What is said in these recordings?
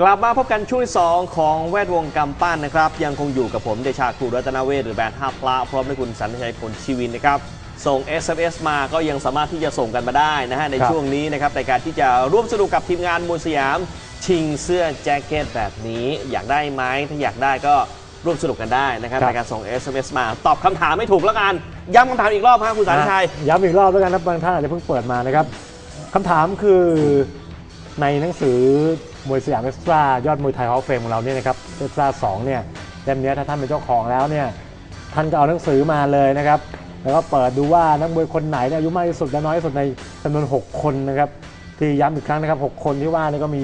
กลับมาพบกันช่วงที่2ของแวดวงกำปั้นนะครับ ยังคงอยู่กับผมเดชาคูรัตนเวทหรือแบรนด์ห้าพระพร้อมด้วยคุณสันติชัยพลชีวินนะครับ ส่ง SMS มาก็ยังสามารถที่จะส่งกันมาได้นะฮะ ในครับช่วงนี้นะครับในการที่จะร่วมสนุกกับทีมงานมวลสยาม ชิงเสื้อแจ็คเก็ตแบบนี้อยากได้ไหมถ้าอยากได้ก็ร่วมสนุกกันได้นะครับครับในการส่ง SMS มาตอบคำถามไม่ถูกแล้วกันย้ำคำถามอีกรอบครับคุณสันติชัยนะย้ำอีกรอบแล้วกันนะบางท่านอาจจะเพิ่งเปิดมานะครับคำถามคือในหนังสือ มวยสยามเอ็กซ์ตร้ายอดมวยไทยฮอลล์เฟมของเราเนี่ยนะครับเอ็กซ์ตร้าสองเนี่ยเล่มเนี้ยถ้าท่านเป็นเจ้าของแล้วเนี่ยท่านก็เอาหนังสือมาเลยนะครับแล้วก็เปิดดูว่านักมวยคนไหนเนี่ยอายุมากที่สุดและน้อยที่สุดในจำนวน 6 คนนะครับที่ย้ำอีกครั้งนะครับ 6 คนที่ว่านี่ก็มี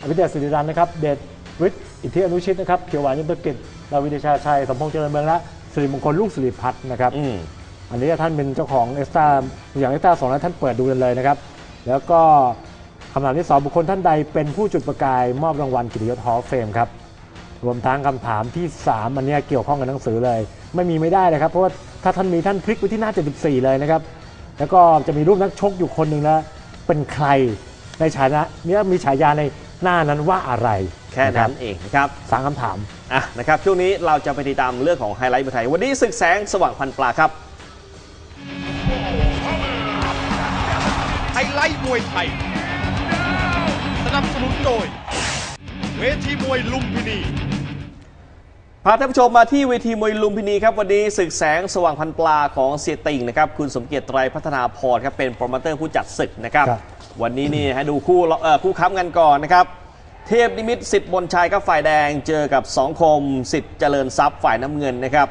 อภิเดชสิริรันนะครับเดชวิทย์อิทธิอนุชิตนะครับเขียวหวานยุทธกิจดาวิดชาชัยสมพงษ์เจริญเมืองและสิริมงคลลูกสิริพัฒน์นะครับอืมอันนี้ท่านเป็นเจ้าของเอ็กซ์ตร้าอย่างเอ็กซ์ตร้าสองแล้วท่านเปิดดูกันเลยนะครับ แล้วก็ คำถามที่สองบุคคลท่านใดเป็นผู้จุดประกายมอบรางวัลกิตติยศฮอลล์เฟมครับรวมทั้งคำถามที่3อันเนี้ยเกี่ยวข้องกับหนังสือเลย ไม่มีไม่ได้เลยครับ เพราะว่าถ้าท่านมีท่านคลิกไปที่หน้า 74 เลยนะครับ แล้วก็จะมีรูปนักชกอยู่คนหนึ่งแล้วเป็นใครในฉายาเนี้ยมีฉายาในหน้านั้นว่าอะไร แค่นั้นเองนะครับสามคำถามอะนะครับช่วงนี้เราจะไปติดตามเรื่องของไฮไลท์มวยไทย วันนี้ศึกแสงสว่างพันปลาครับไฮไลท์มวยไทยส นับสนุนโดย เวทีมวยลุมพินี พาท่านผู้ชมมาที่เวทีมวยลุมพินีครับวันนี้ศึกแสงสว่างพันปลาของเสียติ่งนะครับคุณสมเกียรติไตรพัฒนาพรครับเป็นโปรโมเตอร์ผู้จัดศึกนะครับ ครับ วันนี้นี่ให้ดูคู่เอ่อคู่ค้ำกันก่อนนะครับ เทพนิมิตสิทธิ์บนชัยครับฝ่ายแดงเจอกับสองคมสิทธิ์เจริญทรัพย์ฝ่ายน้ำเงินนะครับ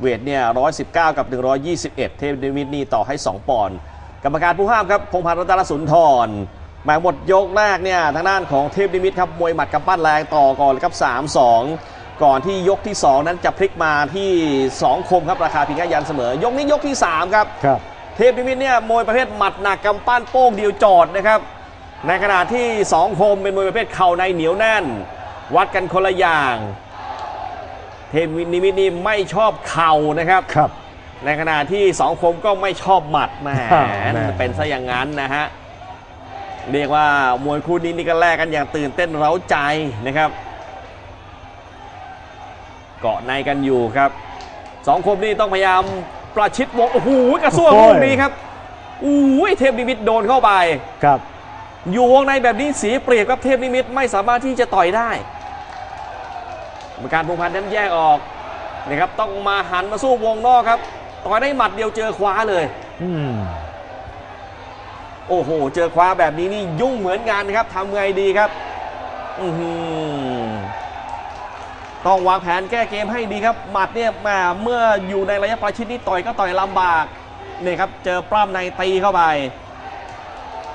เวทเนี่ย119 กับ 121 เทพนิมิตนี่ต่อให้ 2 ปอนด์กรรมการผู้ห้ามครับพงษ์พันธ์รัตนสุนทรห มายหมดยกแรกเนี่ยทางด้านของเทพนิมิตครับมวยหมัดกับปั้นแรงต่อก่อนเลยครับ 3-2 ก่อนที่ยกที่ 2 นั้นจะพลิกมาที่ 2 คมครับราคาเพียงแค่ยันเสมอ ยกนี้ยกที่ 3 ครับครับเทพนิมิตเนี่ยมวยประเภทหมัดหนักกำปั้นโป้งเดียวจอดนะครับในขณะที่สองคมเป็นมวยประเภทเข่าในเหนียวแน่น วัดกันคนละอย่าง เทพนิมิตนี่ไม่ชอบเข่านะครับครับ ในขณะที่สองคมก็ไม่ชอบหมัดแหมแหมเป็นซะอย่างนั้นนะฮะ เรียกว่ามวยคู่นี้นี่ก็แลกกันอย่างตื่นเต้นเร้าใจนะครับ เกาะในกันอยู่ครับสองคมนี่ต้องพยายามประชิดวงโอ้โหกระซวกโอ้ลูยกนี้ครับอู้ยเทพนิมิตโดนเข้าไปครับ อยู่วงในแบบนี้เสียเปรียบครับเทพนิมิตไม่สามารถที่จะต่อยได้กรรมการพงษ์พันธ์นั้นแยกออกนะครับต้องมาหันมาสู้วงนอกครับ ต่อยได้หมัดเดียวเจอคว้าเลย อืม โอ้โห เจอคว้าแบบนี้นี่ยุ่งเหมือนกันครับทำไงดีครับอือหือต้องวางแผนแก้เกมให้ดีครับ หมัดเนี่ยแหมาเมื่ออยู่ในระยะประชิดนี่ต่อยก็ต่อยลำบากนี่ครับเจอปล้ำในตีเข้าไป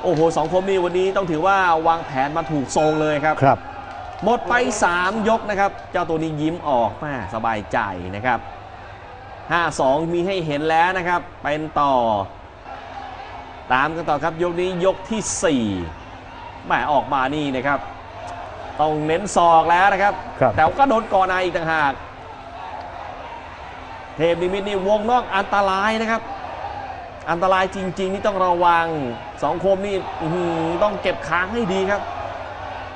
โอ้โหสองคมนี่วันนี้ต้องถือว่าวางแผนมาถูกทรงเลยครับครับ หมดไป 3 ยกนะครับ เจ้าตัวนี้ยิ้มออกมาสบายใจนะครับ 5-2 มีให้เห็นแล้วนะครับ เป็นต่อ ตามกันต่อครับยกนี้ยกที่4แหมออกมานี่นะครับ ต้องเน้นศอกแล้วนะครับ ครับ แต่ก็โดนก่อในอีกต่างหาก เทพนิมิตนี่วงนอกอันตรายนะครับ อันตรายจริง ๆ นี่ต้องระวังสองคมนี่อื้อหือต้องเก็บค้างให้ดีครับ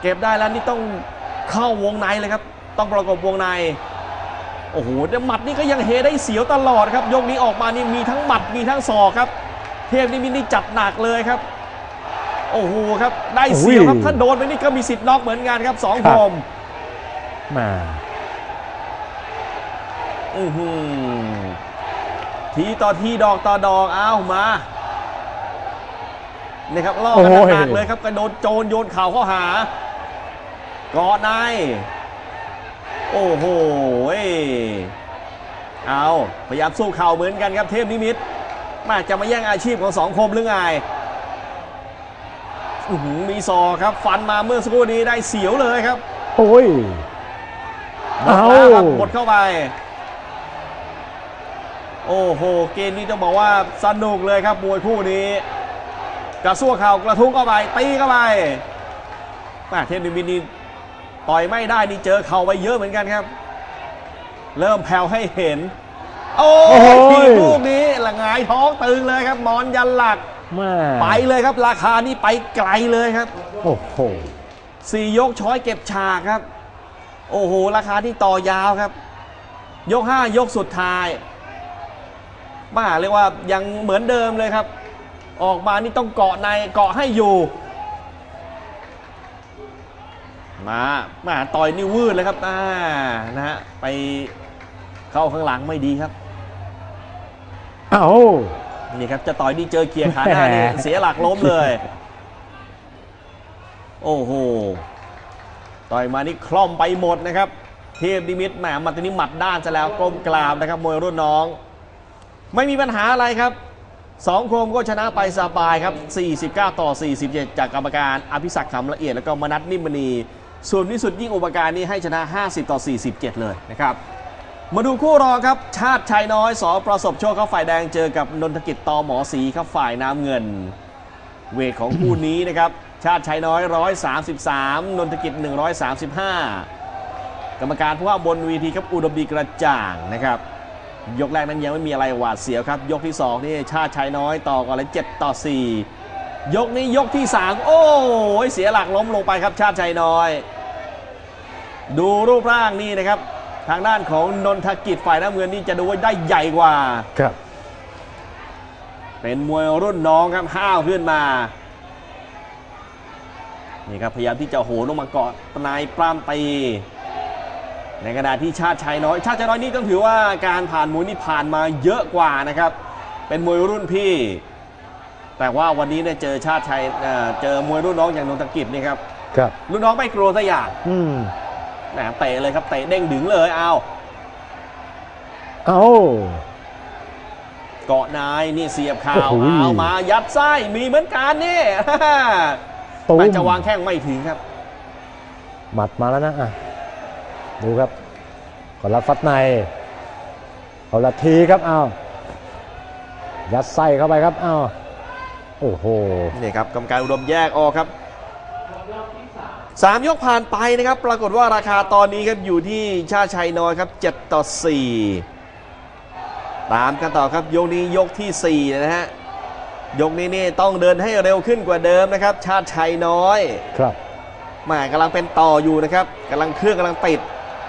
เก็บได้แล้วนี่ต้องเข้าวงในเลยครับ ต้องประกบวงใน โอ้โหแต่หมัดนี่ก็ยังเฮได้เสียวตลอดครับ ยกนี้ออกมานี่มีทั้งหมัดมีทั้งศอกครับ เทพนิมิตนี่จัดหนักเลยครับ โอ้โหครับ ได้เสียวครับโอ้ยถ้าโดนไปนี่ก็มีสิทธิ์น็อกเหมือนกันครับสองคครับมมาอือหือทีต่อทีดอกต่อดอกเอามานี่ครับล่อกันโอ้ยหนักๆเลยครับกระโดดโจรโยนเข่าเข้าหาเกาะในโอ้โหเอาพยายามสู้เข่าเหมือนกันครับเทพนิมิตร มาจะมาแย่งอาชีพของสองคมหรือไงอื้อหือมีศอกครับฟันมาเมื่อสักครู่นี้ได้เสียวเลยครับ โอ้ยหมดเอาแล้วครับหมดเข้าไป โอ้โห เกมนี้ต้องบอกว่าสนุกเลยครับมวยคู่นี้ กระซวกเข่ากระทุ้งเข้าไปตีเข้าไปแม่เทพนิมิตนี่ต่อยไม่ได้นี่เจอเข่าไปเยอะเหมือนกันครับ เริ่มแผ่วให้เห็น โอ้โอ้ยยทีลูกนี้ ละหงายท้องตึงเลยครับหมอนยันหลักแม่ไปเลยครับ ราคานี่ไปไกลเลยครับโอ้โหสี่ยกช้อยเก็บฉากครับ โอ้โห ราคาที่ต่อยาวครับ ยกห้ายกสุดท้ายมาเรียกว่ายังเหมือนเดิมเลยครับ ออกมานี่ต้องเกาะในเกาะให้อยู่ มามาต่อยนี่วืดเลยครับอ่านะฮะไปเข้าข้างหลังไม่ดีครับเอ้านี่ครับจะต่อยนี่เจอเกียร์ขาหน้านี่แหมเสียหลักล้มเลย โอ้โหต่อยมานี่คล่อมไปหมดนะครับเทพนิมิตแหมมาตอนนี้หมัดด้านซะแล้วกลมกราบนะครับมวยรุ่นน้อง ไม่มีปัญหาอะไรครับสองโคมก็ชนะไปสบายครับ 49 ต่อ 47 จากกรรมการอภิศักดิ์ขำละเอียดแล้วก็มนัทนิมมณี ส่วนวิสุทธิ์ยิ่งอุปการนี่ให้ชนะ 50 ต่อ 47 เลยนะครับ มาดูคู่รองครับ ชาติชัยน้อยสอประสบโชคครับฝ่ายแดงเจอกับนนทกิจตอหมอสีครับฝ่ายน้ำเงิน เวทของคู่นี้นะครับ ชาติชัยน้อย 133 นนทกิจ 135 กรรมการผู้ว่าบนวีทีครับอุดมดีกระจ่างนะครับ ยกแรกนั้นยังไม่มีอะไรหวาดเสียวครับ ยกที่2นี่ชาติชัยน้อยต่อก่อนเลย7ต่อ 4 ยกนี้ยกที่ 3 โอ้ยเสียหลักล้มลงไปครับชาติชัยน้อย ดูรูปร่างนี่นะครับ ทางด้านของนนทกิจฝ่ายน้ำเงินนี่จะดูว่าได้ใหญ่กว่า ครับ เป็นมวยรุ่นน้องครับห้าวขึ้นมา นี่ครับพยายามที่จะโหนลงมาเกาะนายปล้ำตี ในขณะที่ชาติชัยน้อย ชาติชัยน้อยนี่ต้องถือว่าการผ่านมวยนี่ผ่านมาเยอะกว่านะครับ เป็นมวยรุ่นพี่ แต่ว่าวันนี้เนี่ยเจอชาติชัยเอ่อเจอมวยรุ่นน้องอย่างนนทกิจนี่ครับ ครับ รุ่นน้องไม่กลัวสักอย่าง อืม แหมเตะเลยครับเตะเด้งดึงเลยเอาเอ้าเกาะนายนี่เสียบข่าโอ้วโหเอามายัดไส้มีเหมือนกันนี่ตุ้มแต่จะวางแข้งไม่ถึงครับหมัดมาแล้วนะอะดูครับก่อนรับฟัดในเอาละทีครับอ้าวยัดไส้เข้าไปครับอ้าวโอ้โหนี่ครับกรรมการอุดมแยกออกครับ สามยกผ่านไปนะครับ ปรากฏว่าราคาตอนนี้ครับอยู่ที่ชาติชัยน้อยครับ7ต่อ 4 ตามกันต่อครับยกนี้ยกทีสี่ 4 นะฮะ ยกนี้นี่ต้องเดินให้เร็วขึ้นกว่าเดิมนะครับ ชาติชัยน้อยครับแหมากำลังเป็นต่ออยู่นะครับกำลังเครื่องกำลังติด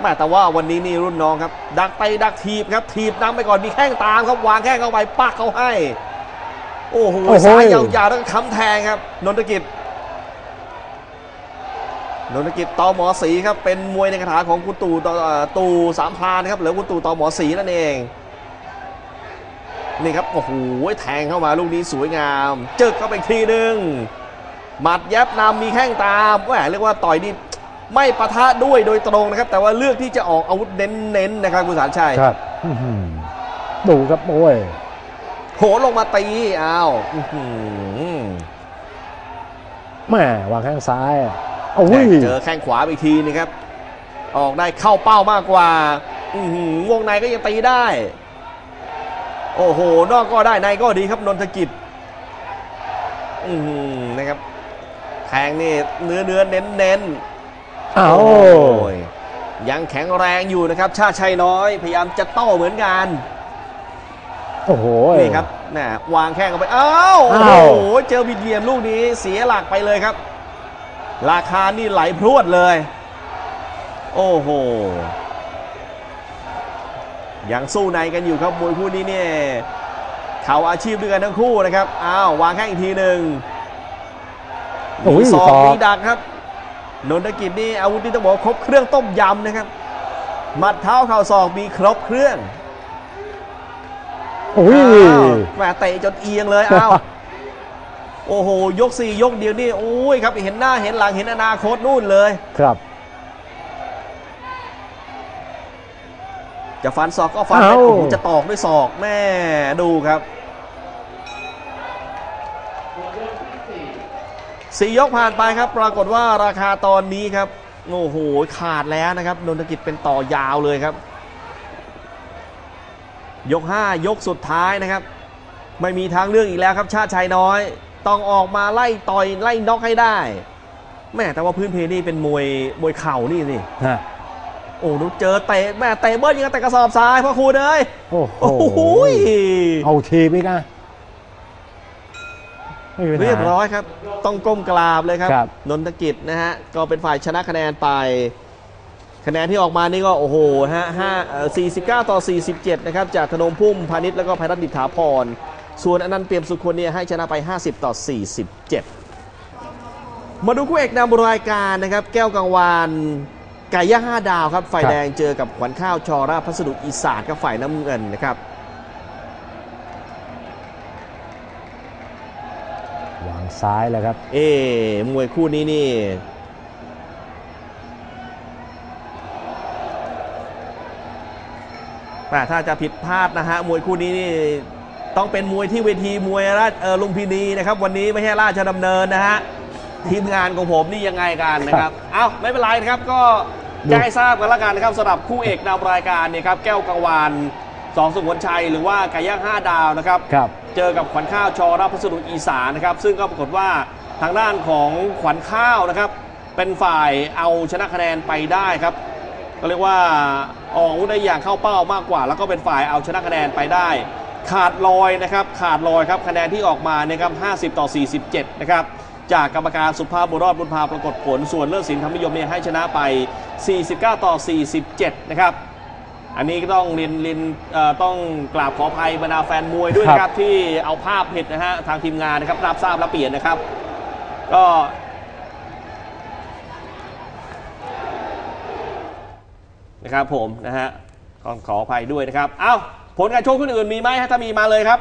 แหม่แต่ว่าวันนี้นี่รุ่นน้องครับ ดักไปดักทีบครับทีบนำไปก่อนมีแข้งตามครับวางแข้งเข้าไปปักเขาให้ โอ้โหโอ้โหซ้ายยาวๆแล้วก็ค้ำแทงครับนนทกิจ นนทกิจตอหมอสีครับเป็นมวยในคาถาของคุณตู่ต่อเอ่อตู่สามพรานนะครับหรือคุณตู่ตอหมอสีนั่นเองนี่ครับโอ้โหแทงเข้ามาลูกนี้สวยงามจึกเข้าไปอีกทีหนึ่งหมัดยับนำมีแข้งตามแหมเรียกว่าต่อยนี่ไม่ปะทะด้วยโดยตรงนะครับ แต่ว่าเลือกที่จะออกอาวุธเน้นๆนะครับคุณสารชัยครับอื้อหือดูครับโอ้ยโหนลงมาตีอ้าวอื้อหือแหม่วางแข้งซ้ายอะโอ้ย เจอแข้งขวาอีกทีนึงครับ ออกได้เข้าเป้ามากกว่า อื้อหือวงในก็ยังตีได้ โอ้โห นอกก็ได้ในก็ดีครับนนทกิจ อือหือนะครับแทงนี่เนื้อเนื้อเน้นเน้นๆเอ้าโอ้ยยังแข็งแรงอยู่นะครับ ชาติชัยน้อย พยายามจะโต้เหมือนกัน โอ้โห นี่ครับน่ะวางแข้งเข้าไป อ้าว โอ้อ้าวโห เจอบิดเหลี่ยมลูกนี้เสียหลักไปเลยครับ ราคานี่ไหลพรวดเลย โอ้โห ยังสู้ในกันอยู่ครับมวยคู่นี้เนี่ยเขาอาชีพด้วยกันทั้งคู่นะครับ อ้าว วางแข้งอีกทีหนึ่งโอ้มียศอกศอกมีดักครับ นนทกิจนี่อาวุธที่ต้องบอกว่าครบเครื่องต้มยำนะครับ หมัดเท้าเข่าศอกมีครบเครื่องโอ้ยอ้าวแหมเตะจนเอียงเลย อ้าว โอ้โห ยกสี่ยกเดียวนี่โอ้ยครับเห็นหน้าเห็นหลังเห็นอนาคตนู่นเลย ครับ จะฟันศอกก็ฟันไปเอ้า โอ้โหจะตอกด้วยศอกแม่ดูครับสี่ยกผ่านไปครับ ปรากฏว่าราคาตอนนี้ครับโอ้โหขาดแล้วนะครับนนทกิจเป็นต่อยาวเลยครับ ยก 5 ยกสุดท้ายนะครับ ไม่มีทางเลือกอีกแล้วครับ ชาติชัยน้อย ต้องออกมาไล่ต่อยไล่น็อกให้ได้แม่แต่ว่าพื้นเพนี่เป็นมวยมวยเข่านี่สิฮะโอ้ดูเจอเตะแม่เตะเบิ้ลยังกับแต่กระสอบทรายพ่อครูเอ้ยโอ้โหโอ้โหเอาทีไปนะไม่มีปัญหาเรียบร้อยครับ ต้องก้มกราบเลยครับครับนนทกิจนะฮะ ก็เป็นฝ่ายชนะคะแนนไป คะแนนที่ออกมานี่ก็โอ้โหฮะห้าเอ่อ49ต่อ47นะครับ จากธนงพุ่มพาณิชย์แล้วก็ภัยรัตน์ดิษฐาพร ส่วนอนันต์เปี่ยมสุคนเนี่ยให้ชนะไป 50 ต่อ 47 มาดูคู่เอกนำรายการนะครับ แก้วกังวานไก่ย่างห้าดาวครับ ฝ่ายครับแดงเจอกับขวัญข้าวชอราชพัสดุอีสานกับฝ่ายน้ำเงินนะครับวางซ้ายเลยครับ เอ๊ะมวยคู่นี้นี่แต่ถ้าจะผิดพลาดนะฮะมวยคู่นี้นี่ ต้องเป็นมวยที่เวทีมวยราชเออลุมพินีนะครับ วันนี้ไม่ใช่ราชดำเนินนะฮะทีมงานของผมนี่ยังไงกันนะครับ เอ้าไม่เป็นไรนะครับก็แจ้งให้ทราบกันละกันนะครับสำหรับคู่เอกนำรายการเนี่ยครับแก้วกังวานสองสุขวนชัยหรือว่าไก่ย่างห้าดาวนะครับครับเจอกับขวัญข้าวชอรับพัสดุอีสานนะครับ ซึ่งก็ปรากฏว่าทางด้านของขวัญข้าวนะครับ เป็นฝ่ายเอาชนะคะแนนไปได้ครับ ก็เรียกว่าออกอาวุธได้อย่างเข้าเป้ามากกว่า แล้วก็เป็นฝ่ายเอาชนะคะแนนไปได้ ขาดลอยนะครับขาดลอยครับคะแนนที่ออกมานะครับ50 ต่อ 47 นะครับจากกรรมการสุภาพบุญรอดบุญพาปรากฏผลส่วนเลิศสินธรรมนิยมเนี่ยให้ชนะไป 49 ต่อ 47 นะครับ อันนี้ก็ต้องเรียนเรียนเอ่อต้องกราบขออภัยบรรดาแฟนมวยด้วยนะครับ ที่เอาภาพผิดนะฮะทางทีมงานนะครับรับทราบและเปลี่ยนนะครับ ก็นะครับผมนะฮะขอขออภัยด้วยนะครับ เอ้า ผลการชกคนอื่นมีไหมฮะถ้ามีมาเลยครับ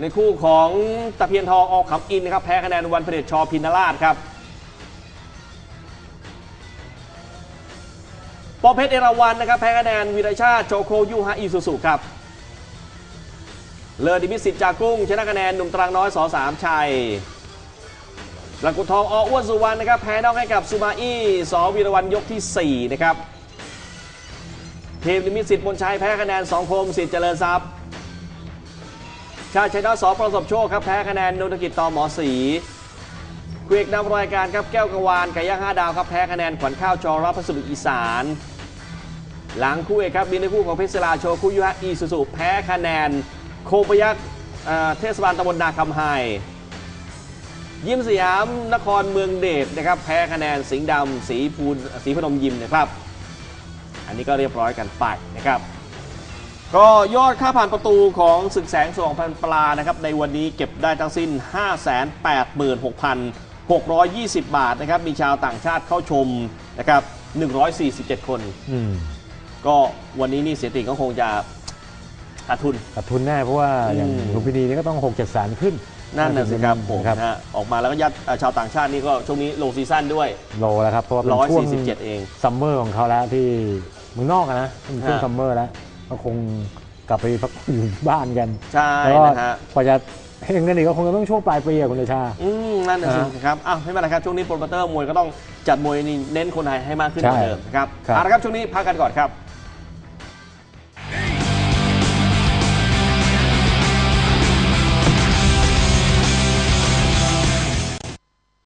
ในคู่ของตะเพียนทองออกขำอินนะครับแพ้คะแนนวันเผด็จชอพินราชครับปอเพชรเอราวันนะครับแพ้คะแนนวีรชาติโจโคยูฮาอีซูซุครับเลอดิมิสิตจากกุ้งชนะคะแนนหนุ่มตรังน้อยสอสามชัยหลังกุทองออ้วนสุวรรณนะครับแพ้นอกให้กับซูมาอี้สอวีรวันยกทีสี่4 นะครับ ทีมลิมิตสิทธิ์มนชัยแพ้คะแนนสองคมสิทธิ์เจริญทรัพย์ ชาติชัยนาทสอประสบโชคครับแพ้คะแนนนนทกิจต่อหมอสีคุยเอกนำรายการครับแก้วกังวานไก่ย่างห้าดาวครับแพ้คะแนนขวัญข้าวจอรับพัสดุอีสาน หลังคู่เอกครับบินในคู่ของเพชรลาโชคุยุฮะอีสุสุแพ้คะแนน โคปยักษ์เทศบาลตำบลนาคำไฮยิมสยามนครเมืองเดชนะครับแพ้คะแนนสิงห์ดำสีภูลสีพนมยิมนะครับ อันนี้ก็เรียบร้อยกันไปนะครับ ก็ยอดค่าผ่านประตูของศึกแสงสว่างพันปลานะครับในวันนี้เก็บได้ทั้งสิ้น 586,620 บาทนะครับมีชาวต่างชาติเข้าชมนะครับ147 คนอืมก็วันนี้นี่เสียติก็คงจะขาดทุน ขาดทุนแน่เพราะว่าอย่างอืม ลุมพินีนี่ก็ต้อง 6 7แสนขึ้น นั่นน่ะสิครับผมครับนะฮะออกมาแล้วก็ยัดเอ่อชาวต่างชาตินี่ก็ช่วงนี้โลซีซั่นด้วย โลแล้วครับเพราะว่าเป็นช่วง147เองซัมเมอร์ของเขาแล้วที่เมืองนอกอะนะเป็นช่วงฮะ ซัมเมอร์แล้วก็คงกลับไปพักอยู่บ้านกันใช่แล้วก็นะฮะ กว่าจะเฮงกันอีกก็คงจะต้องช่วงปลายปีอะคุณเดชา อืมนั่นน่ะสิฮะครับอ้าวไม่เป็นไรครับ ช่วงนี้โปรโมเตอร์มวยก็ต้องจัดมวยนี่เน้นคนไทยให้มากขึ้นกว่าใช่เดิมนะครับครับ เอาละครับ ช่วงนี้พักกันก่อนครับ